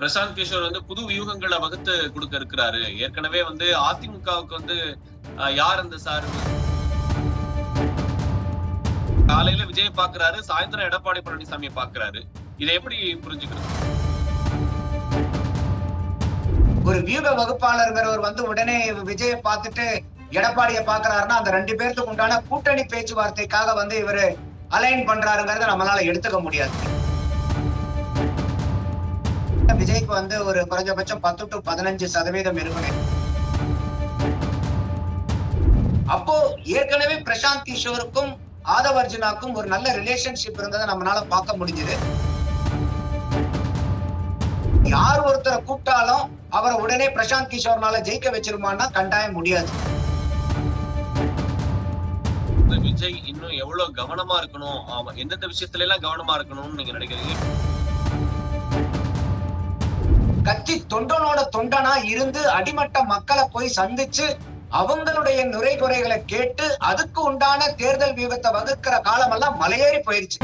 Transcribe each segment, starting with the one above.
பிரசாந்த் கிஷோர் வந்து புது வியூகங்களை வகுத்து கொடுக்க இருக்கிறாரு. ஏற்கனவே வந்து அதிமுகவுக்கு வந்து யார் அந்த சார் காலையில விஜய் பாக்குறாரு சாயந்தரம் எடப்பாடி பழனிசாமி பாக்குறாரு இதை எப்படி புரிஞ்சுக்கிறது? ஒரு வியூக வகுப்பாளர்ங்கிறவர் வந்து உடனே விஜயை பார்த்துட்டு எடப்பாடியை பாக்குறாருன்னா அந்த ரெண்டு பேர்த்துக்கு உண்டான கூட்டணி பேச்சுவார்த்தைக்காக வந்து இவரு அலைன் பண்றாருங்கிறத நம்மளால எடுத்துக்க முடியாது. விஜய்க்கு வந்து ஒரு குறைஞ்சபட்சம் பத்து டு பதினஞ்சு சதவீதம் இருக்கணும் அப்போ ஏற்கனவே பிரசாந்த் கிஷோருக்கும் ஆதவ் அர்ஜுனாக்கும் ஒரு நல்ல ரிலேஷன்ஷிப் இருந்ததை நம்மளால பார்க்க முடிஞ்சது. யார் ஒருத்தரை கூப்பிட்டாலும் அவரை உடனே பிரசாந்த் கிஷோர்னால ஜெயிக்க வச்சிருமான்னா கண்டாயம் முடியாது. விஜய் இன்னும் எவ்வளவு கவனமா இருக்கணும்? எந்தெந்த விஷயத்துல எல்லாம் கவனமா இருக்கணும்னு நீங்க நினைக்கிறீங்க? கட்சி தொண்டனோட தொண்டனா இருந்து அடிமட்ட மக்களை போய் சந்திச்சு அவங்களுடைய நுரை குறைகளை கேட்டு அதுக்கு உண்டான தேர்தல் வியூகத்தை வகுக்கிற காலமெல்லாம் மலையேறி போயிருச்சு.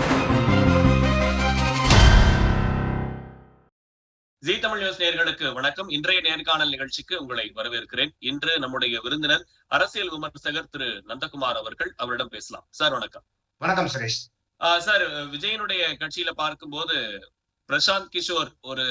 ஜி தமிழ் நியூஸ் நேயர்களுக்கு வணக்கம். இன்றைய நேர்காணல் நிகழ்ச்சிக்கு உங்களை வரவேற்கிறேன். இன்று நம்முடைய விருந்தினர் அரசியல் விமர்சகர் திரு நந்தகுமார் அவர்கள் அவரிடம் பேசலாம். சார் வணக்கம். வணக்கம் சுரேஷ். ஆஹ் சார் விஜயனுடைய கட்சியில பார்க்கும்போது பிரசாந்த் கிஷோர் ஒரு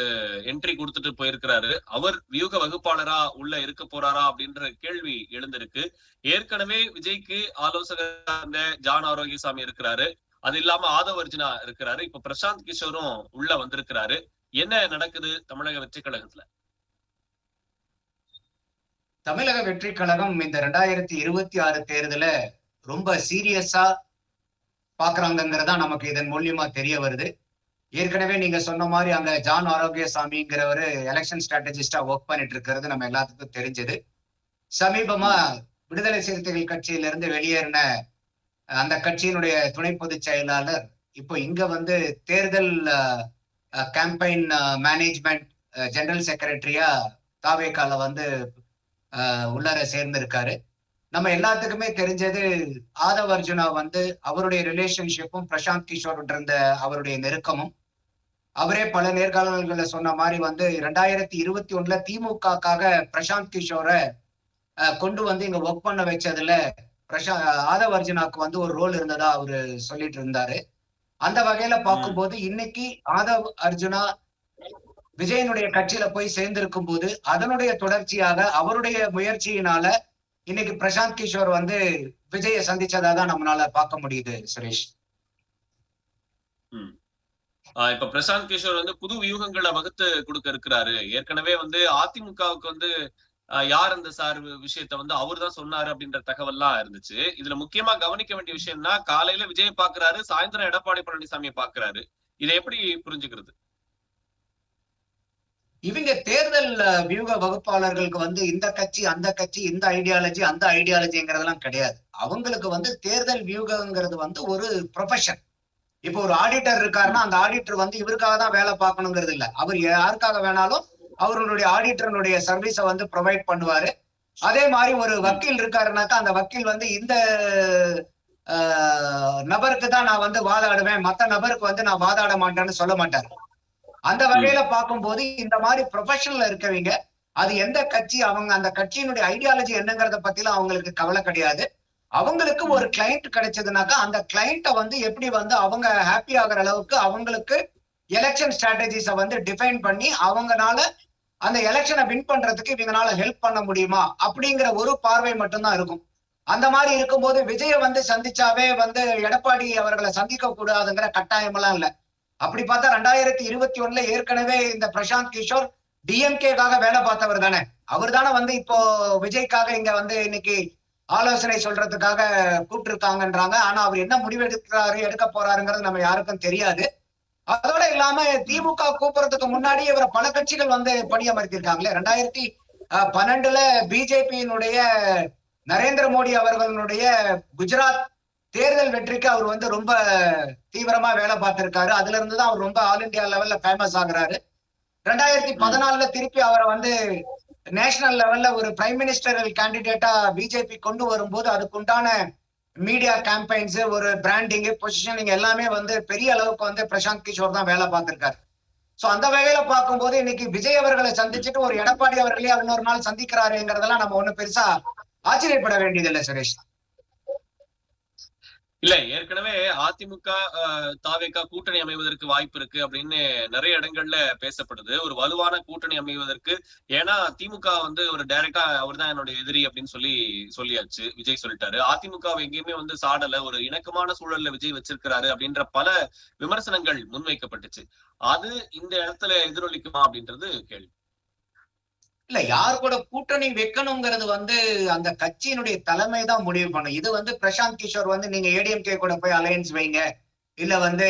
என்ட்ரி கொடுத்துட்டு போயிருக்கிறாரு. அவர் வியூக வகுப்பாளரா உள்ள இருக்க போறாரா அப்படின்ற கேள்வி எழுந்திருக்கு. ஏற்கனவே விஜய்க்கு ஆலோசகர் இருந்த ஜான் ஆரோக்கியசாமி இருக்கிறாரு. அது இல்லாம ஆதவ் அர்ஜுனா இருக்கிறாரு. இப்ப பிரசாந்த் கிஷோரும் உள்ள வந்திருக்கிறாரு. என்ன நடக்குது தமிழக வெற்றி கழகத்துல? தமிழக வெற்றி கழகம் இந்த ரெண்டாயிரத்தி இருபத்தி ஆறு தேர்தல ரொம்ப சீரியஸா பாக்குறாங்கிறதா நமக்கு இதன் மூலியமா தெரிய வருது. ஏற்கனவே நீங்க சொன்ன மாதிரி அங்க ஜான் ஆரோக்கியசாமிங்கிறவரு எலெக்ஷன் ஸ்ட்ராட்டஜிஸ்டா ஒர்க் பண்ணிட்டு இருக்கிறது நம்ம எல்லாத்துக்கும் தெரிஞ்சது. சமீபமா விடுதலை சிறுத்தைகள் கட்சியிலிருந்து வெளியேறின அந்த கட்சியினுடைய துணை பொதுச் செயலாளர் இப்போ இங்க வந்து தேர்தல் கேம்பெயின் மேனேஜ்மெண்ட் ஜெனரல் செக்ரட்டரியா தாவேக்கால வந்து உள்ளார சேர்ந்திருக்காரு. நம்ம எல்லாத்துக்குமே தெரிஞ்சது ஆதவ் அர்ஜுனா வந்து அவருடைய ரிலேஷன்ஷிப்பும் பிரசாந்த் கிஷோர் இருந்த அவருடைய நெருக்கமும் அவரே பல நேர்காணல்கள்ல சொன்ன மாதிரி வந்து ரெண்டாயிரத்தி இருபத்தி ஒண்ணுல திமுகக்காக பிரசாந்த் கிஷோரை கொண்டு வந்து இங்க ஒர்க் பண்ண வச்சதுல பிரசா ஆதவ் அர்ஜுனாக்கு வந்து ஒரு ரோல் இருந்ததா அவரு சொல்லிட்டு இருந்தாரு. அந்த வகையில பார்க்கும்போது இன்னைக்கு ஆதவ் அர்ஜுனா விஜயனுடைய கட்சியில போய் சேர்ந்திருக்கும் போது அதனுடைய தொடர்ச்சியாக அவருடைய முயற்சியினால இன்னைக்கு பிரசாந்த் கிஷோர் வந்து விஜய சந்திச்சதா தான் நம்மளால பார்க்க முடியுது சுரேஷ். இப்ப பிரசாந்த் கிஷோர் வந்து புது வியூகங்களை வகுத்து கொடுக்க இருக்கிறாரு. ஏற்கனவே வந்து அதிமுகவுக்கு வந்து யார் அந்த சார் விஷயத்த வந்து அவர் தான் சொன்னாரு அப்படின்ற தகவல்லாம் இருந்துச்சு. இதுல முக்கியமா கவனிக்க வேண்டிய விஷயம்னா காலையில விஜய் பாக்குறாரு சாயந்தரம் எடப்பாடி பழனிசாமி பாக்குறாரு. இதை எப்படி புரிஞ்சுக்கிறது? இவங்க தேர்தல் வியூக வகுப்பாளர்களுக்கு வந்து இந்த கட்சி அந்த கட்சி இந்த ஐடியாலஜி அந்த ஐடியாலஜிங்கிறதெல்லாம் கிடையாது. அவங்களுக்கு வந்து தேர்தல் வியூகங்கிறது வந்து ஒரு ப்ரொஃபஷன் இப்போ ஒரு ஆடிட்டர் இருக்காருன்னா அந்த ஆடிட்டர் வந்து இவருக்காக தான் வேலை பார்க்கணுங்கிறது இல்ல. அவர் யாருக்காக வேணாலும் அவர்களுடைய ஆடிட்டருடைய சர்வீஸை வந்து ப்ரொவைட் பண்ணுவாரு. அதே மாதிரி ஒரு வக்கீல் இருக்காருனாக்கா அந்த வக்கீல் வந்து இந்த நபருக்கு தான் நான் வந்து வாதாடுவேன். மத்த நபருக்கு வந்து நான் வாதாட மாட்டேன்னு சொல்ல மாட்டாரு. அந்த வகையில பார்க்கும்போது இந்த மாதிரி ப்ரொஃபஷனல் இருக்கவங்க அது எந்த கட்சி அவங்க அந்த கட்சியினுடைய ஐடியாலஜி என்னங்கிறத பத்திலாம் அவங்களுக்கு கவலை கிடையாது. அவங்களுக்கு ஒரு கிளைண்ட் கிடைச்சதுனாக்கா அந்த கிளைண்ட்டை வந்து எப்படி வந்து அவங்க ஹாப்பி ஆகுற அளவுக்கு அவங்களுக்கு எலெக்ஷன் ஸ்ட்ராட்டஜிஸை வந்து டிஃபைன் பண்ணி அவங்கனால அந்த எலெக்ஷனை வின் பண்றதுக்கு இவங்கனால ஹெல்ப் பண்ண முடியுமா? அப்படிங்கிற ஒரு பார்வை மட்டும்தான் இருக்கும். அந்த மாதிரி இருக்கும்போது விஜய வந்து சந்திச்சாவே வந்து எடப்பாடி அவர்களை சந்திக்க கூடாதுங்கிற கட்டாயம் எல்லாம் இல்லை. அப்படி பார்த்தா ரெண்டாயிரத்தி இருபத்தி ஒண்ணுல ஏற்கனவே இந்த பிரசாந்த் கிஷோர் டிஎம்கேக்காக வேலை பார்த்தவர் தானே. அவர் தானே வந்து இப்போ விஜய்க்காக இங்க வந்து இன்னைக்கு ஆலோசனை சொல்றதுக்காக கூப்பிட்டுருக்காங்கன்றாங்க. ஆனா அவர் என்ன முடிவு எடுக்கிறாரு எடுக்க போறாருங்கிறது நம்ம யாருக்கும் தெரியாது. அதோட இல்லாம திமுக கூப்பிடுறதுக்கு முன்னாடி இவரை பல கட்சிகள் வந்து பணியமர்த்திருக்காங்களே ரெண்டாயிரத்தி பன்னெண்டுல பிஜேபியினுடைய நரேந்திர மோடி அவர்களுடைய குஜராத் தேர்தல் வெற்றிக்கு அவர் வந்து ரொம்ப தீவிரமா வேலை பார்த்திருக்காரு. அதுல இருந்து தான் அவர் ரொம்ப ஆல் இந்தியா லெவல்ல ஃபேமஸ் ஆகுறாரு. ரெண்டாயிரத்தி பதினாலுல திருப்பி அவரை வந்து நேஷனல் லெவல்ல ஒரு பிரைம் மினிஸ்டர் கேண்டிடேட்டா பிஜேபி கொண்டு வரும்போது அதுக்குண்டான மீடியா கேம்பெயின்ஸ் ஒரு பிராண்டிங் பொசிஷனிங் எல்லாமே வந்து பெரிய அளவுக்கு வந்து பிரசாந்த் கிஷோர் தான் வேலை பார்த்திருக்காரு. சோ அந்த வகையில பார்க்கும்போது இன்னைக்கு விஜய் அவர்களை சந்திச்சுட்டு ஒரு எடப்பாடி அவர்களே இன்னொரு நாள் சந்திக்கிறாருங்கிறதெல்லாம் நம்ம ஒண்ணு பெருசா ஆச்சரியப்பட வேண்டியதில்லை சுரேஷ். இல்ல ஏற்கனவே அதிமுக அஹ், தாவேகா கூட்டணி அமைவதற்கு வாய்ப்பு இருக்கு அப்படின்னு நிறைய இடங்கள்ல பேசப்படுது. ஒரு வலுவான கூட்டணி அமைவதற்கு ஏன்னா திமுக வந்து ஒரு டைரக்டா அவர்தான் என்னுடைய எதிரி அப்படின்னு சொல்லி சொல்லியாச்சு விஜய் சொல்லிட்டாரு. அதிமுக எங்கேயுமே வந்து சாடல ஒரு இணக்கமான சூழல்ல விஜய் வச்சிருக்கிறாரு அப்படின்ற பல விமர்சனங்கள் முன்வைக்கப்பட்டுச்சு. அது இந்த இடத்துல எதிரொலிக்குமா அப்படின்றது கேள்வி. இல்ல யார் கூட கூட்டணி வைக்கணுங்கிறது வந்து அந்த கட்சியினுடைய தலைமை தான் முடிவு பண்ணும். இது வந்து பிரசாந்த் கிஷோர் வந்து நீங்க ஏடிஎம்கே கூட போய் அலையன்ஸ் வைங்க இல்ல வந்து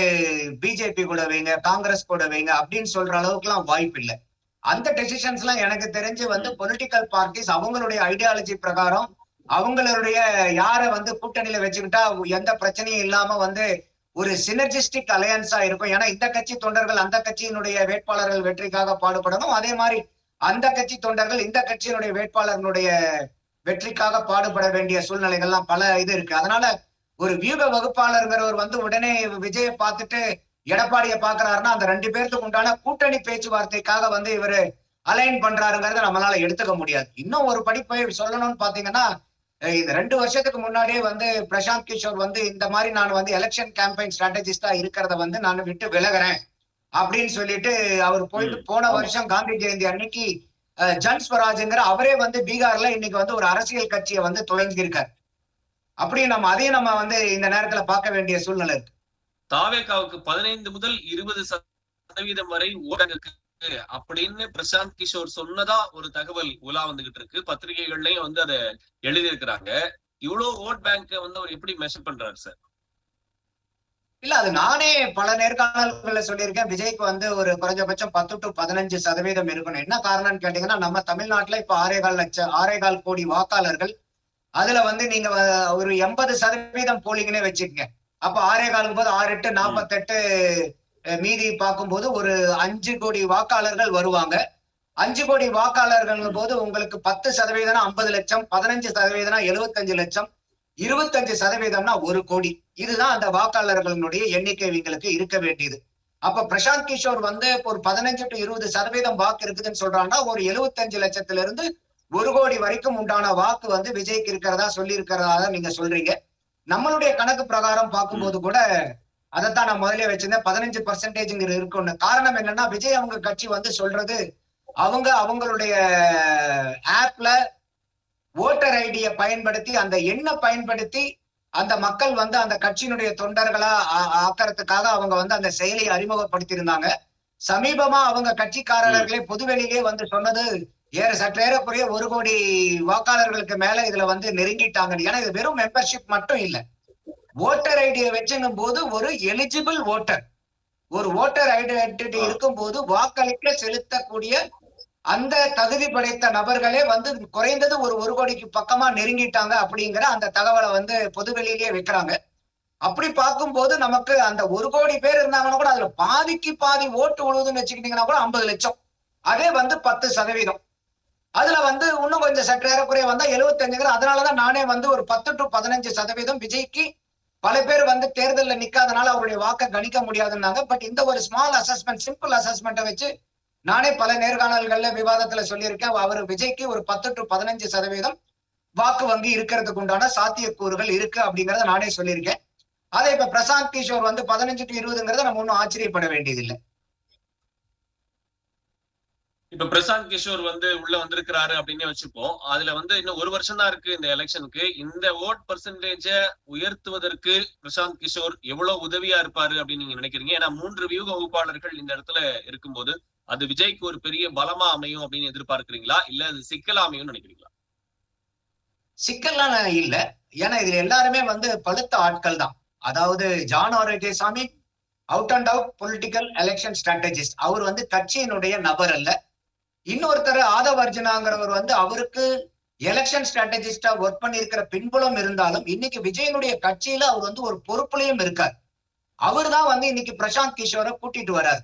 பிஜேபி கூட வைங்க காங்கிரஸ் கூட வைங்க அப்படின்னு சொல்ற அளவுக்கு எல்லாம் வாய்ப்பு இல்லை. அந்த டெசிஷன்ஸ் எல்லாம் எனக்கு தெரிஞ்சு வந்து பொலிட்டிக்கல் பார்ட்டிஸ் அவங்களுடைய ஐடியாலஜி பிரகாரம் அவங்களுடைய யாரை வந்து கூட்டணியில வச்சுக்கிட்டா எந்த பிரச்சனையும் இல்லாம வந்து ஒரு சினர்ஜிஸ்டிக் அலையன்ஸா இருக்கும். ஏன்னா இந்த கட்சி தொண்டர்கள் அந்த கட்சியினுடைய வேட்பாளர்கள் வெற்றிக்காக பாடுபடணும். அதே மாதிரி அந்த கட்சி தொண்டர்கள் இந்த கட்சியினுடைய வேட்பாளர்களுடைய வெற்றிக்காக பாடுபட வேண்டிய சூழ்நிலைகள்லாம் பல இது இருக்கு. அதனால ஒரு வியூக வகுப்பாளருங்கிறவர் வந்து உடனே விஜயை பார்த்துட்டு எடப்பாடியை பாக்குறாருன்னா அந்த ரெண்டு பேர்த்துக்கு உண்டான கூட்டணி பேச்சுவார்த்தைக்காக வந்து இவரு அலைன் பண்றாருங்கிறத நம்மளால எடுத்துக்க முடியாது. இன்னும் ஒரு படிப்பை சொல்லணும்னு பாத்தீங்கன்னா இந்த ரெண்டு வருஷத்துக்கு முன்னாடியே வந்து பிரசாந்த் கிஷோர் வந்து இந்த மாதிரி நான் வந்து எலெக்ஷன் கேம்பெயின் ஸ்ட்ராட்டஜிஸ்டா இருக்கிறத வந்து நான் விட்டு விலகுறேன். அப்படின்னு சொல்லிட்டு அவர் போயிட்டு போன. வருஷம் காந்தி ஜெயந்தி அன்னைக்கு ஜன் ஸ்வராஜ்ங்கிற அவரே வந்து பீகார்ல இன்னைக்கு வந்து ஒரு அரசியல் கட்சியை வந்து தொடங்கியிருக்காரு அப்படி நம்ம அதையும் நம்ம வந்து இந்த நேரத்துல பார்க்க வேண்டிய சூழ்நிலை இருக்கு. தாவேகாவுக்கு பதினைந்து முதல் இருபது சதவீதம் வரை ஊடகங்களுக்கு அப்படின்னு பிரசாந்த் கிஷோர் சொன்னதா ஒரு தகவல் உலா வந்துகிட்டு இருக்கு. பத்திரிகைகள்லயும் வந்து அதை எழுதியிருக்கிறாங்க. இவ்வளவு ஓட் பேங்க் வந்து அவர் எப்படி மெஷர் பண்றாரு சார் இல்ல அது நானே பல நேர்காணல்கள்ல சொல்லியிருக்கேன். விஜய்க்கு வந்து ஒரு குறைஞ்சபட்சம் பத்து டு பதினஞ்சு சதவீதம் இருக்கணும். என்ன காரணம்னு கேட்டீங்கன்னா நம்ம தமிழ்நாட்டுல இப்ப ஆறேகால் லட்சம் ஆறேகால் கோடி வாக்காளர்கள் அதுல வந்து நீங்க ஒரு எண்பது சதவீதம் போலிங்கனே வச்சுக்கங்க. அப்ப ஆறேகாலும் போது ஆறு எட்டு நாற்பத்தெட்டு மீதி பார்க்கும்போது ஒரு அஞ்சு கோடி வாக்காளர்கள் வருவாங்க. அஞ்சு கோடி வாக்காளர்கள் போது உங்களுக்கு பத்து சதவீதம் ஐம்பது லட்சம் பதினஞ்சு சதவீதம்னா எழுபத்தஞ்சு லட்சம். இருபத்தஞ்சு சதவீதம்னா ஒரு கோடி. இதுதான் அந்த வாக்காளர்களுடைய எண்ணிக்கை இவங்களுக்கு இருக்க வேண்டியது. அப்ப பிரசாந்த் கிஷோர் வந்து ஒரு பதினஞ்சு டு இருபது சதவீதம் வாக்கு இருக்குதுன்னு சொல்றாங்கன்னா ஒரு எழுபத்தஞ்சு லட்சத்துல இருந்து ஒரு கோடி வரைக்கும் உண்டான வாக்கு வந்து விஜய்க்கு இருக்கிறதா சொல்லி இருக்கிறதா நீங்க சொல்றீங்க. நம்மளுடைய கணக்கு பிரகாரம் பார்க்கும்போது கூட அதைத்தான் நான் முதலே வச்சிருந்தேன். பதினஞ்சு பர்சன்டேஜ்ங்கிற இருக்குன்னு காரணம் என்னன்னா விஜய் அவங்க கட்சி வந்து சொல்றது அவங்க அவங்களுடைய ஆப்ல ஓட்டர் ஐடியை பயன்படுத்தி அந்த எண்ணை பயன்படுத்தி அந்த மக்கள் வந்து அந்த கட்சியினுடைய தொண்டர்களா ஆக்கறதுக்காக அவங்க வந்து அந்த செயலை அறிமுகப்படுத்தியிருந்தாங்க. சமீபமா அவங்க கட்சிக்காரர்களே பொதுவெளியிலே வந்து சொன்னது ஏற சற்றேறக்குறைய ஒரு கோடி வாக்காளர்களுக்கு மேல இதுல வந்து நெருங்கிட்டாங்க. ஏன்னா இது வெறும் மெம்பர்ஷிப் மட்டும் இல்ல. ஓட்டர் ஐடியை வச்சுங்கும் போது ஒரு எலிஜிபிள் ஓட்டர் ஒரு ஓட்டர் ஐடென்டிட்டி இருக்கும்போது வாக்களிக்க செலுத்தக்கூடிய அந்த தகுதி படைத்த நபர்களே வந்து குறைந்தது ஒரு ஒரு கோடிக்கு பக்கமா நெருங்கிட்டாங்க அப்படிங்கிற அந்த தகவலை வந்து பொதுவெளியிலேயே வைக்கிறாங்க. அப்படி பார்க்கும்போது நமக்கு அந்த ஒரு கோடி பேர் இருந்தாங்கன்னா கூட அதுல பாதிக்கு பாதி ஓட்டு விழுவுதுன்னு வச்சுக்கிட்டீங்கன்னா கூட ஐம்பது லட்சம். அதே வந்து பத்து சதவீதம். அதுல வந்து இன்னும் கொஞ்சம் சற்று ஏறக்குறைய வந்தா எழுபத்தஞ்சுங்கிற அதனாலதான் நானே வந்து ஒரு பத்து டு பதினஞ்சு சதவீதம் விஜய்க்கு பல பேர் வந்து தேர்தலில் நிக்காதனால அவருடைய வாக்கை கணிக்க முடியாதுன்னாங்க. பட் இந்த ஒரு ஸ்மால் அசஸ்மெண்ட் சிம்பிள் அசஸ்மெண்ட்டை வச்சு நானே பல நேர்காணல்கள்ல விவாதத்துல சொல்லியிருக்கேன். அவர் விஜய்க்கு ஒரு பத்து டு பதினஞ்சு சதவீதம் வாக்கு வங்கி இருக்கிறதுக்கு உண்டான சாத்தியக்கூறுகள் இருக்கு அப்படிங்கறத நானே சொல்லியிருக்கேன். அதை இப்ப பிரசாந்த் கிஷோர் வந்து பதினஞ்சு டு இருபதுங்கிறத நம்ம ஒன்றும் ஆச்சரியப்பட வேண்டியதில்லை. இப்ப பிரசாந்த் கிஷோர் வந்து உள்ள வந்திருக்கிறாரு அப்படின்னு வச்சுப்போம். அதுல வந்து இன்னும் ஒரு வருஷம் தான் இருக்கு இந்த எலெக்ஷனுக்கு. இந்த ஓட் பர்சன்டேஜ உயர்த்துவதற்கு பிரசாந்த் கிஷோர் எவ்வளவு உதவியா இருப்பாரு அப்படின்னு நீங்க நினைக்கிறீங்க? ஏன்னா மூன்று வியூக வகுப்பாளர்கள் இந்த இடத்துல இருக்கும்போது அது விஜய்க்கு ஒரு பெரிய பலமா அமையும் அப்படின்னு எதிர்பார்க்கிறீங்களா? இல்ல அது சிக்கலா அமையும்னு நினைக்கிறீங்களா? சிக்கல்லாம் இல்ல. ஏன்னா இதுல எல்லாருமே வந்து பழுத்த ஆட்கள் தான். அதாவது John Arokiasamy out and out political election strategist அவர் வந்து கட்சியினுடைய நபர் அல்ல. இன்னொருத்தர் ஆதவ் அர்ஜுனாங்கிறவர் வந்து அவருக்கு எலெக்ஷன் ஸ்ட்ராட்டஜிஸ்டா ஒர்க் பண்ணியிருக்கிற பின்புலம் இருந்தாலும் இன்னைக்கு விஜயனுடைய கட்சியில அவர் வந்து ஒரு பொறுப்புலையும் இருக்கார். அவர் தான் வந்து இன்னைக்கு பிரசாந்த் கிஷோரை கூட்டிட்டு வர்றாரு.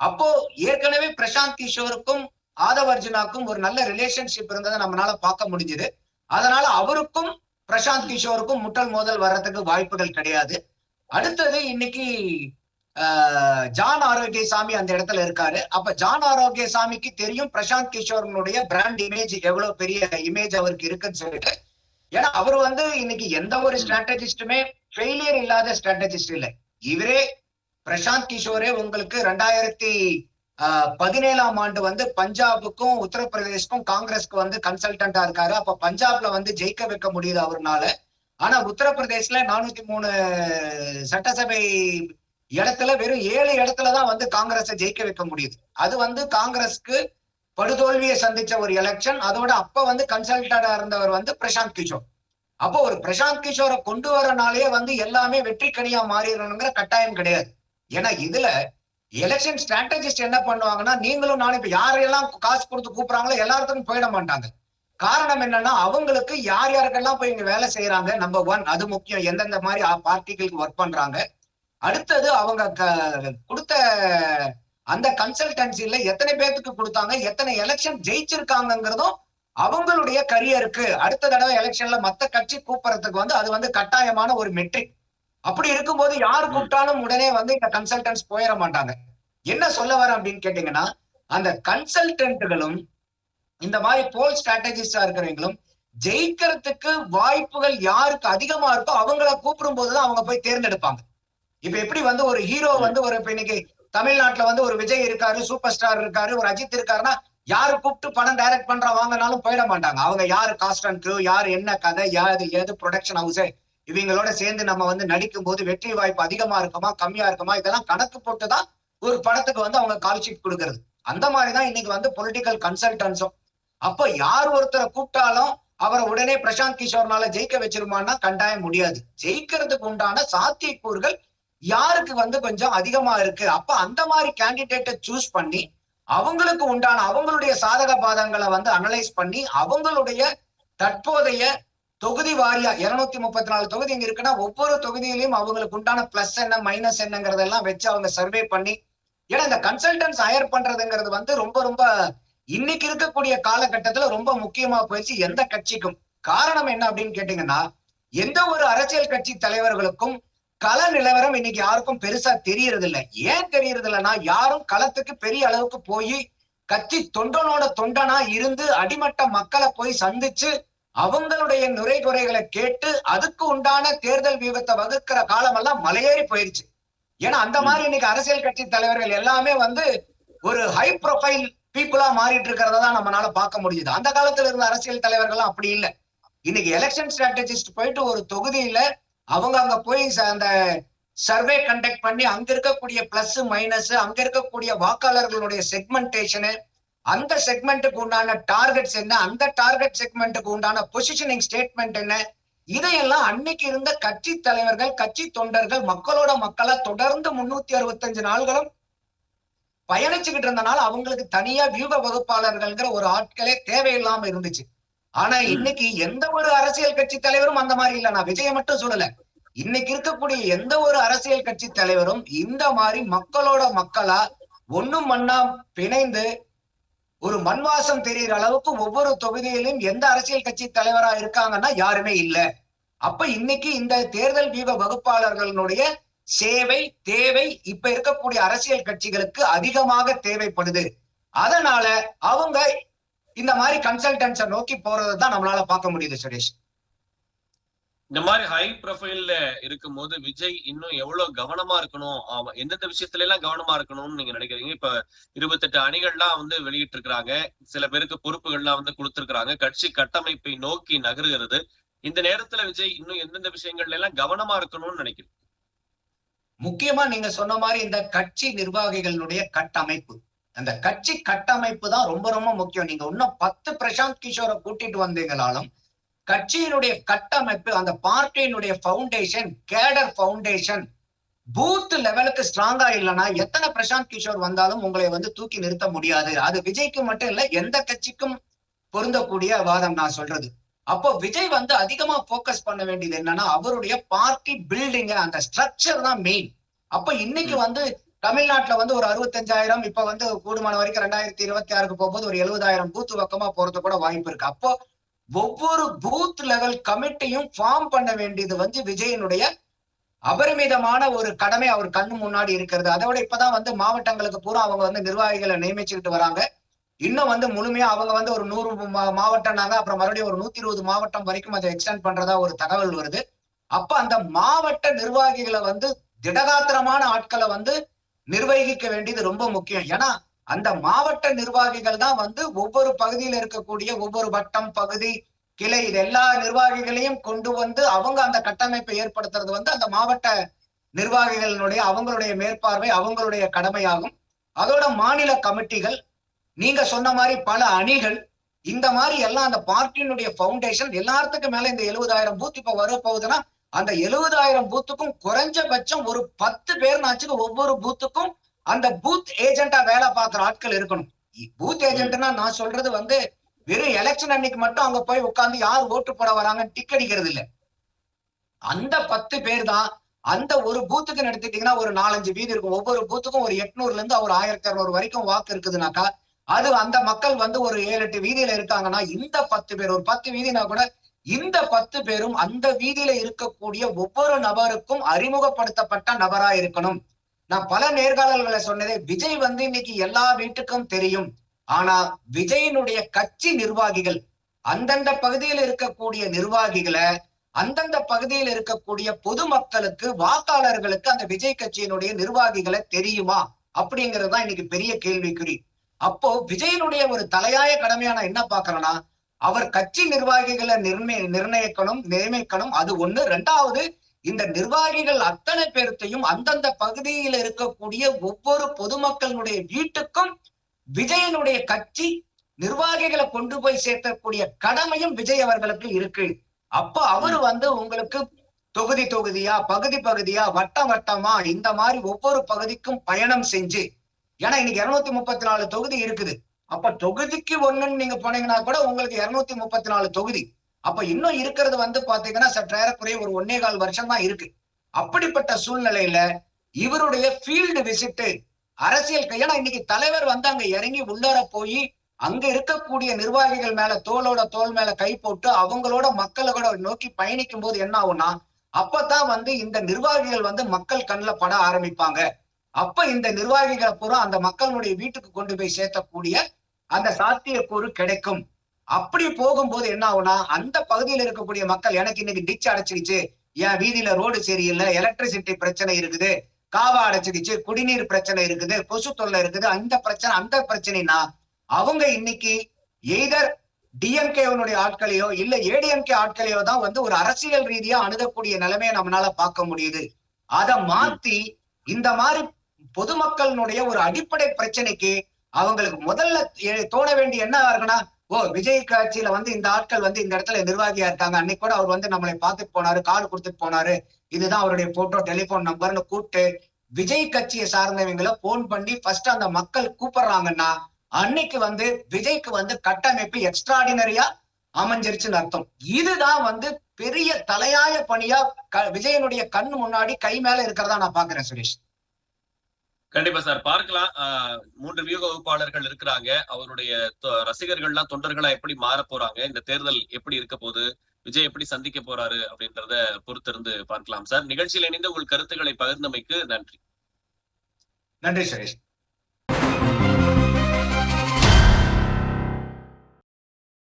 அப்போ ஏற்கனவே பிரசாந்த் கிஷோருக்கும் ஆதவ் அர்ஜுனாக்கும் ஒரு நல்ல ரிலேஷன்ஷிப் இருந்ததை நம்மளால பார்க்க முடிஞ்சது. அதனால அவருக்கும் பிரசாந்த் கிஷோருக்கும் முட்டல் மோதல் வர்றதுக்கு வாய்ப்புகள் கிடையாது. அடுத்தது இன்னைக்கு ஆஹ், ஜான் ஆரோக்கியசாமி அந்த இடத்துல இருக்காரு. அப்ப ஜான் ஆரோக்கியசாமிக்கு தெரியும் பிரசாந்த் கிஷோரனுடைய பிராண்ட் இமேஜ் எவ்வளவு பெரிய இமேஜ் அவருக்கு இருக்குன்னு சொல்லிட்டு. ஏன்னா அவர் வந்து இன்னைக்கு எந்த ஒரு ஸ்ட்ராட்டஜிஸ்டுமே ஃபெயிலியர் இல்லாத ஸ்ட்ராட்டஜிஸ்ட் இல்லை. இவரே பிரசாந்த் கிஷோரே உங்களுக்கு ரெண்டாயிரத்தி பதினேழாம் ஆண்டு வந்து பஞ்சாபுக்கும் உத்தரப்பிரதேஷ்க்கும் காங்கிரஸ்க்கு வந்து கன்சல்டன்டா இருக்காரு. அப்ப பஞ்சாப்ல வந்து ஜெயிக்க வைக்க முடியுது அவர்னால. ஆனா உத்தரப்பிரதேஷ்ல நானூத்தி மூணு சட்டசபை இடத்துல வெறும் ஏழு இடத்துலதான் வந்து காங்கிரஸை ஜெயிக்க வைக்க முடியுது. அது வந்து காங்கிரஸ்க்கு படுதோல்வியை சந்திச்ச ஒரு எலெக்ஷன் அதோட அப்ப வந்து கன்சல்டண்டா இருந்தவர் வந்து பிரசாந்த் கிஷோர். அப்போ ஒரு பிரசாந்த் கிஷோரை கொண்டு வரனாலே வந்து எல்லாமே வெற்றி கனியா மாறிடணுங்கிற கட்டாயம் கிடையாது. ஏன்னா இதுல எலெக்ஷன் ஸ்ட்ராட்டஜிஸ்ட் என்ன பண்ணுவாங்கன்னா நீங்களும் நானும் இப்ப யாரையெல்லாம் காசு கொடுத்து கூப்பிடுறாங்களோ எல்லாத்துக்கும் போயிட மாட்டாங்க. காரணம் என்னன்னா அவங்களுக்கு யார் யாருக்கெல்லாம் போய் இங்க வேலை செய்யறாங்க நம்பர் ஒன் அது முக்கியம். எந்தெந்த மாதிரி பார்ட்டிகளுக்கு ஒர்க் பண்றாங்க. அடுத்தது அவங்க க- கொடுத்த அந்த கன்சல்டன்சில எத்தனை பேர்த்துக்கு கொடுத்தாங்க? எத்தனை எலெக்ஷன் ஜெயிச்சிருக்காங்கங்கிறதும் அவங்களுடைய கரியருக்கு அடுத்த தடவை எலெக்ஷன்ல மத்த கட்சி கூப்பிடுறதுக்கு வந்து அது வந்து கட்டாயமான ஒரு மெட்ரிக் அப்படி இருக்கும்போது யார் கூப்பிட்டாலும் உடனே வந்து இந்த கன்சல்டன்ஸ் போயிட மாட்டாங்க. என்ன சொல்ல வர அப்படின்னு கேட்டீங்கன்னா அந்த கன்சல்டன்ட்டுகளும் இந்த மாதிரி போல் ஸ்ட்ராட்டஜிஸ்டா இருக்கிறவங்களும் ஜெயிக்கிறதுக்கு வாய்ப்புகள் யாருக்கு அதிகமா இருக்கோ அவங்கள கூப்பிடும் போதுதான் அவங்க போய் தேர்ந்தெடுப்பாங்க. இப்ப எப்படி வந்து ஒரு ஹீரோ வந்து ஒரு இப்ப இன்னைக்கு தமிழ்நாட்டுல வந்து ஒரு விஜய் இருக்காரு சூப்பர் ஸ்டார் இருக்காரு ஒரு அஜித் இருக்காருன்னா யாரு கூப்பிட்டு படம் டைரக்ட் பண்ற வாங்கினாலும் போயிட மாட்டாங்க. அவங்க யாரு காஸ்ட் அண்ட் க்ரூ யார் என்ன கதை யாரு ஏது ப்ரொடக்ஷன் ஹவுஸ் இவங்களோட சேர்ந்து நம்ம வந்து நடிக்கும் போது வெற்றி வாய்ப்பு அதிகமா இருக்குமா கம்மியா இருக்குமா இதெல்லாம் கணக்கு போட்டுதான் ஒரு படத்துக்கு வந்து அவங்க கால் ஷீட் கொடுக்கறது. அந்த மாதிரிதான் இன்னைக்கு வந்து பொலிட்டிக்கல் கன்சல்டன்ஸும் அப்போ யார் ஒருத்தரை கூப்பிட்டாலும் அவரை உடனே பிரசாந்த் கிஷோர்னால ஜெயிக்க வச்சிருமான்னா கண்டாயம் முடியாது. ஜெயிக்கிறதுக்கு உண்டான சாத்தியக்கூறுகள் யாருக்கு வந்து கொஞ்சம் அதிகமா இருக்கு? அப்ப அந்த மாதிரி கேண்டிடேட்டை சூஸ் பண்ணி அவங்களுக்கு உண்டான அவங்களுடைய சாதக பாதங்களை வந்து அனலைஸ் பண்ணி அவங்களுடைய தற்போதைய தொகுதி வாரியா இருநூத்தி முப்பத்தி நாலு தொகுதி இங்க இருக்குன்னா ஒவ்வொரு தொகுதியிலையும் அவங்களுக்கு உண்டான பிளஸ் என்ன மைனஸ் என்னங்கிறதெல்லாம் வச்சு அவங்க சர்வே பண்ணி ஏன்னா இந்த கன்சல்டன்ஸ் ஹையர் பண்றதுங்கிறது வந்து ரொம்ப ரொம்ப இன்னைக்கு இருக்கக்கூடிய காலகட்டத்துல ரொம்ப முக்கியமா போயிடுச்சு எந்த கட்சிக்கும். காரணம் என்ன அப்படின்னு கேட்டீங்கன்னா எந்த ஒரு அரசியல் கட்சி தலைவர்களுக்கும் கள நிலவரம் இன்னைக்கு யாருக்கும் பெருசா தெரியறது இல்லை ஏன் தெரியறது இல்லைன்னா யாரும் களத்துக்கு பெரிய அளவுக்கு போய் கட்சி தொண்டனோட தொண்டனா இருந்து அடிமட்ட மக்களை போய் சந்திச்சு அவங்களுடைய நுரை குறைகளை கேட்டு அதுக்கு உண்டான தேர்தல் வியூகத்தை வகுக்கிற காலமெல்லாம் மலையேறி போயிருச்சு. ஏன்னா அந்த மாதிரி இன்னைக்கு அரசியல் கட்சி தலைவர்கள் எல்லாமே வந்து ஒரு ஹை ப்ரொஃபைல் பீப்புளா மாறிட்டு இருக்கிறத தான் நம்மளால பார்க்க முடியுது. அந்த காலத்துல இருந்த அரசியல் தலைவர்கள்லாம் அப்படி இல்லை. இன்னைக்கு எலெக்ஷன் ஸ்ட்ராட்டஜிஸ்ட் போயிட்டு ஒரு தொகுதியில அவங்க அங்க போய் அந்த சர்வே கண்டக்ட் பண்ணி அங்க இருக்கக்கூடிய பிளஸ் மைனஸ் அங்க இருக்கக்கூடிய வாக்காளர்களுடைய செக்மெண்டேஷனு அந்த செக்மெண்ட்டுக்கு உண்டான டார்கெட்ஸ் என்ன? அந்த டார்கெட் செக்மெண்ட்டுக்கு உண்டான பொசிஷனிங் ஸ்டேட்மெண்ட் என்ன? இதையெல்லாம் அன்னைக்கு இருந்த கட்சி தலைவர்கள் கட்சி தொண்டர்கள் மக்களோட மக்களா தொடர்ந்து முன்னூத்தி அறுபத்தஞ்சு நாள்களும் பயணிச்சுக்கிட்டு இருந்தனால அவங்களுக்கு தனியா வியூக வகுப்பாளர்கள்ங்கிற ஒரு ஆட்களே தேவையில்லாம இருந்துச்சு. ஆனா. இன்னைக்கு எந்த ஒரு அரசியல் கட்சி தலைவரும் அந்த மாதிரி இல்ல. நான் விஜய மட்டும் சொல்லல. இன்னைக்கு இருக்கக்கூடிய எந்த ஒரு அரசியல் கட்சி தலைவரும் இந்த மாதிரி மக்களோட மக்களா ஒண்ணும் மண்ணா பிணைந்து ஒரு மண்வாசம் தெரியிற அளவுக்கு ஒவ்வொரு தொகுதியிலும் எந்த அரசியல் கட்சி தலைவரா இருக்காங்கன்னா யாருமே இல்ல. அப்ப இன்னைக்கு இந்த தேர்தல் வியூக வகுப்பாளர்களுடைய சேவை தேவை இப்ப இருக்கக்கூடிய அரசியல் கட்சிகளுக்கு அதிகமாக தேவைப்படுது. அதனால அவங்க இந்த மாதிரி கன்சல்டன்ஸை நோக்கி போறதை தான் நம்மளால பார்க்க முடியுது சுரேஷ். இந்த மாதிரி ஹை ப்ரொஃபைல்ல இருக்கும்போது விஜய் இன்னும் எவ்வளவு கவனமா இருக்கணும்? ஆமா எந்தெந்த விஷயத்துல எல்லாம் கவனமா இருக்கணும்னு நீங்க நினைக்கிறீங்க? இப்ப இருபத்தெட்டு அணிகள்லாம் வந்து வெளியிட்டு இருக்கிறாங்க சில பேருக்கு பொறுப்புகள்லாம் வந்து கொடுத்திருக்கிறாங்க. கட்சி கட்டமைப்பை நோக்கி நகருகிறது. இந்த நேரத்துல விஜய் இன்னும் எந்தெந்த விஷயங்கள்ல எல்லாம் கவனமா இருக்கணும்னு நினைக்கிறேன் முக்கியமா நீங்க சொன்ன மாதிரி இந்த கட்சி நிர்வாகிகளுடைய கட்டமைப்பு. அந்த கட்சி கட்டமைப்பு தான் ரொம்ப ரொம்ப முக்கியம். நீங்க இன்னும் பத்து பிரசாந்த் கிஷோரை கூட்டிட்டு வந்தீங்களாலும் கட்சியினுடைய கட்டமைப்பு அந்த பார்ட்டியினுடைய ஃபவுண்டேஷன் கேடர் ஃபவுண்டேஷன் பூத் லெவலுக்கு ஸ்ட்ராங்கா இல்லைன்னா எத்தனை பிரசாந்த் கிஷோர் வந்தாலும் உங்களை வந்து தூக்கி நிறுத்த முடியாது. அது விஜய்க்கு மட்டும் இல்ல எந்த கட்சிக்கும் பொருந்தக்கூடிய வாதம் நான் சொல்றது. அப்போ விஜய் வந்து அதிகமா ஃபோக்கஸ் பண்ண வேண்டியது என்னன்னா அவருடைய பார்ட்டி பில்டிங் அந்த ஸ்ட்ரக்சர் தான் மெயின் அப்ப இன்னைக்கு வந்து தமிழ்நாட்டுல வந்து ஒரு அறுபத்தஞ்சாயிரம் இப்ப வந்து கூடுமான வரைக்கும் ரெண்டாயிரத்தி இருபத்தி ஆறுக்கு போகும்போது ஒரு எழுபதாயிரம் பூத் பக்கமா போறது கூட வாய்ப்பு இருக்கு. அப்போ ஒவ்வொரு பூத் லெவல் கமிட்டியும் ஃபார்ம் பண்ண வேண்டியது வந்து விஜயனுடைய அபரிமிதமான ஒரு கடமை அவர் கண்ணு முன்னாடி இருக்கிறது. அதோட இப்பதான் வந்து மாவட்டங்களுக்கு பூரா அவங்க வந்து நிர்வாகிகளை நியமிச்சுக்கிட்டு வராங்க. இன்னும் வந்து முழுமையா அவங்க வந்து ஒரு நூறு மா- மாவட்டம்னாங்க. அப்புறம் மறுபடியும் ஒரு நூத்தி இருபது மாவட்டம் வரைக்கும் அதை எக்ஸ்டெண்ட் பண்றதா ஒரு தகவல் வருது. அப்ப அந்த மாவட்ட நிர்வாகிகளை வந்து திடகாத்திரமான ஆட்களை வந்து நிர்வகிக்க வேண்டியது ரொம்ப முக்கியம். ஏன்னா அந்த மாவட்ட நிர்வாகிகள் தான் வந்து ஒவ்வொரு பகுதியில் இருக்கக்கூடிய ஒவ்வொரு வட்டம் பகுதி கிளை இது எல்லா நிர்வாகிகளையும் கொண்டு வந்து அவங்க அந்த கட்டமைப்பை ஏற்படுத்துறது வந்து அந்த மாவட்ட நிர்வாகிகளினுடைய அவங்களுடைய மேற்பார்வை அவங்களுடைய கடமையாகும். அதோட மாநில கமிட்டிகள் நீங்க சொன்ன மாதிரி பல அணிகள் இந்த மாதிரி எல்லாம் அந்த பார்ட்டியினுடைய பவுண்டேஷன் எல்லாத்துக்கும் மேல இந்த எழுபதாயிரம் பூத் இப்ப வர போகுதுன்னா அந்த எழுபதாயிரம் பூத்துக்கும் குறைஞ்சபட்சம் ஒரு பத்து பேர்னாச்சும் ஒவ்வொரு பூத்துக்கும் அந்த பூத் ஏஜென்ட்டா வேலை பார்க்குற ஆட்கள் இருக்கணும். பூத் ஏஜென்ட்னா நான் சொல்றது வந்து வெறும் எலெக்ஷன் அன்னைக்கு மட்டும் அங்க போய் உட்கார்ந்து யார் ஓட்டு போட வராங்கன்னு டிக் அடிக்கிறது இல்ல. அந்த பத்து பேர் தான் அந்த ஒரு பூத்துக்கு எடுத்துட்டீங்கன்னா ஒரு நாலஞ்சு வீதி இருக்கும். ஒவ்வொரு பூத்துக்கும் ஒரு எட்நூறுல இருந்து ஒரு ஆயிரத்தி அறுநூறு வரைக்கும் வாக்கு இருக்குதுனாக்கா அது அந்த மக்கள் வந்து ஒரு ஏழு எட்டு வீதியில இருக்காங்கன்னா இந்த பத்து பேர் ஒரு பத்து வீதினா கூட இந்த பத்து பேரும் அந்த வீதியில இருக்கக்கூடிய ஒவ்வொரு நபருக்கும் அறிமுகப்படுத்தப்பட்ட நபரா இருக்கணும். நான் பல நேர்காணல்களை சொன்னதே விஜய் வந்து இன்னைக்கு எல்லா வீட்டுக்கும் தெரியும். ஆனா விஜயினுடைய கட்சி நிர்வாகிகள் அந்தந்த பகுதியில் இருக்கக்கூடிய நிர்வாகிகளை அந்தந்த பகுதியில் இருக்கக்கூடிய பொதுமக்களுக்கு வாக்காளர்களுக்கு அந்த விஜய் கட்சியினுடைய நிர்வாகிகளை தெரியுமா? அப்படிங்கிறது தான் இன்னைக்கு பெரிய கேள்விக்குறி. அப்போ விஜயனுடைய ஒரு தலையாய கடமையா நான் என்ன பாக்குறேன்னா அவர் கட்சி நிர்வாகிகளை நிர்ணய நிர்ணயிக்கணும் நியமிக்கணும். அது ஒண்ணு. ரெண்டாவது இந்த நிர்வாகிகள் அத்தனை பேர்த்தையும் அந்தந்த பகுதியில் இருக்கக்கூடிய ஒவ்வொரு பொதுமக்களுடைய வீட்டுக்கும் விஜயனுடைய கட்சி நிர்வாகிகளை கொண்டு போய் சேர்க்கக்கூடிய கடமையும் விஜய் அவர்களுக்கு இருக்கு. அப்ப அவரு வந்து உங்களுக்கு தொகுதி தொகுதியா பகுதி பகுதியா வட்டம் வட்டமா இந்த மாதிரி ஒவ்வொரு பகுதிக்கும் பயணம் செஞ்சு ஏன்னா இன்னைக்கு இருநூத்தி முப்பத்தி நாலு தொகுதி இருக்குது. அப்ப தொகுதிக்கு ஒண்ணுன்னு நீங்க போனீங்கன்னா கூட உங்களுக்கு இருநூத்தி முப்பத்தி நாலு தொகுதி. அப்ப இன்னும் இருக்கிறது வந்து பாத்தீங்கன்னா சற்றேறக்குறைய ஒரு ஒன்னே கால் வருஷம் தான் இருக்கு. அப்படிப்பட்ட சூழ்நிலையில இவருடைய ஃபீல்டு விசிட்டு அரசியல் க- இன்னைக்கு தலைவர் வந்து அங்க இறங்கி உள்ளார போய் அங்க இருக்கக்கூடிய நிர்வாகிகள் மேல தோளோட தோல் மேல கை போட்டு அவங்களோட மக்களை கூட நோக்கி பயணிக்கும் போது என்ன ஆகும்னா அப்பதான் வந்து இந்த நிர்வாகிகள் வந்து மக்கள் கண்ணில் பட ஆரம்பிப்பாங்க. அப்ப இந்த நிர்வாகிகளை பூரா அந்த மக்களுடைய வீட்டுக்கு கொண்டு போய் சேர்த்தக்கூடிய அந்த சாத்தியக்கூறு கிடைக்கும். அப்படி போகும்போது என்ன ஆகும்னா அந்த பகுதியில் இருக்கக்கூடிய மக்கள் எனக்கு இன்னைக்கு டிச் அடைச்சிடுச்சு. என் வீதியில ரோடு சரியில்லை எலக்ட்ரிசிட்டி பிரச்சனை இருக்குது காவா அடைச்சிடுச்சு குடிநீர் பிரச்சனை இருக்குது கொசு தொல்லை இருக்குது. அந்த பிரச்சனை அந்த பிரச்சனைனா அவங்க இன்னைக்கு எய்தர் டிஎம்கேவனுடைய ஆட்களையோ இல்ல ஏடிஎம்கே ஆட்களையோ தான் வந்து ஒரு அரசியல் ரீதியா அணுகக்கூடிய நிலைமையை நம்மளால பார்க்க முடியுது. அதை மாத்தி இந்த மாதிரி பொதுமக்களினுடைய ஒரு அடிப்படை பிரச்சனைக்கு அவங்களுக்கு முதல்ல தோண வேண்டிய என்ன இருக்குன்னா ஓ விஜய் காட்சியில வந்து இந்த ஆட்கள் வந்து இந்த இடத்துல நிர்வாகியா இருக்காங்க. அன்னைக்கு கூட அவர் வந்து நம்மளை பார்த்துட்டு போனாரு கார்டு கொடுத்துட்டு போனாரு. இதுதான் அவருடைய போட்டோ டெலிபோன் நம்பர்னு கூப்பிட்டு விஜய் கட்சியை சார்ந்தவங்களை போன் பண்ணி ஃபர்ஸ்ட் அந்த மக்கள் கூப்பிடுறாங்கன்னா அன்னைக்கு வந்து விஜய்க்கு வந்து கட்டமைப்பு எக்ஸ்ட்ராடினரியா அமைஞ்சிருச்சுன்னு அர்த்தம். இதுதான் வந்து பெரிய தலையாய பணியா க- விஜயனுடைய கண் முன்னாடி கை மேல இருக்கிறதா நான் பாக்குறேன் சுரேஷ். கண்டிப்பா சார். பார்க்கலாம். ஆஹ் மூன்று வியூக வகுப்பாளர்கள் இருக்கிறாங்க. அவருடைய தொ- ரசிகர்கள்லாம் தொண்டர்களா எப்படி மாற போறாங்க? இந்த தேர்தல் எப்படி இருக்க போகுது? விஜய் எப்படி சந்திக்க போறாரு? அப்படின்றத பொறுத்திருந்து பார்க்கலாம் சார். நிகழ்ச்சியில் இணைந்து உங்கள் கருத்துக்களை பகிர்ந்தமைக்கு நன்றி. நன்றி சுரேஷ்